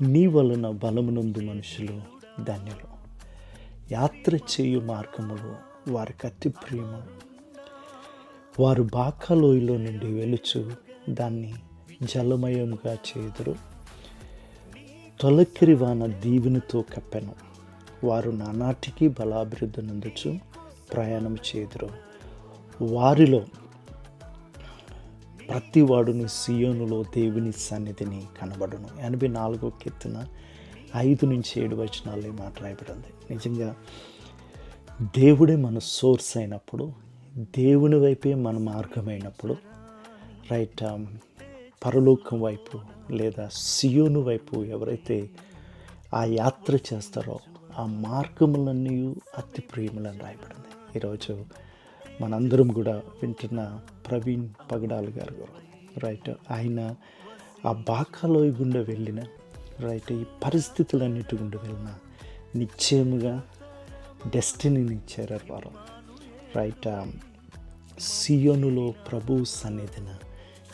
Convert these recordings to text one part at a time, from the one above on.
నీ వలన బలమునందు మనుషులు ధన్యులు. యాత్ర చేయు మార్గములో వారికి అతి ప్రేమ వారు బాకాలోయలో నుండి వెలుచు దాన్ని జలమయంగా చేదురు. తొలకిరి వాన దీవెనతో కప్పెను. వారు నానాటికి బలాభివృద్ధి నందుచు ప్రయాణం చేదురు. వారిలో ప్రతివాడును సియోనులో దేవుని సన్నిధిని కనబడును. ఎనభై నాలుగో కీర్తన ఐదు నుంచి ఏడు వచనాలు ఈ మాట రాయబడింది. నిజంగా దేవుడే మన సోర్స్ అయినప్పుడు దేవుని వైపే మన మార్గమైనప్పుడు రైట్ పరలోకం వైపు లేదా సియోను వైపు ఎవరైతే ఆ యాత్ర చేస్తారో ఆ మార్గములన్నీ అతి ప్రేమలను రాయబడింది. ఈరోజు మనందరం కూడా వింటున్న ప్రవీణ్ పగడాల్ గారు రైట్. ఆయన ఆ బాకాలోయ గుండా వెళ్ళిన రైట్ ఈ పరిస్థితులన్నిటి గుండా వెళ్ళిన నిశ్చయముగా డెస్టినీని చేరారు వారు. రైట్ సియోనులో ప్రభు సన్నిధిన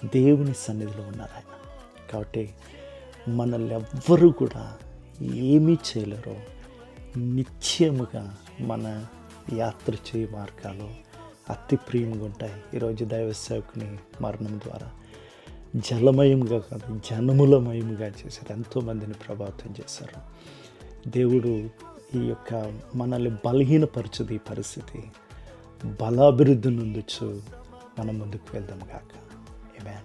దేవుని సన్నిధిలో ఉన్నారు ఆయన. కాబట్టి మనల్ని ఎవ్వరూ కూడా ఏమీ చేయలేరో. నిశ్చయముగా మన యాత్ర చేయ మార్గాలు అతి ప్రియంగా ఉంటాయి. ఈరోజు దైవ సేవకుని మరణం ద్వారా. జలమయంగా కాదు జనములమయంగా చేశారు. ఎంతోమందిని ప్రభావితం చేశారు. దేవుడు ఈ యొక్క మనల్ని బలహీనపరచుది ఈ పరిస్థితి. బలాభివృద్ధి నుండొచ్చు మనం ముందుకు వెళ్దాం కాక ఏమే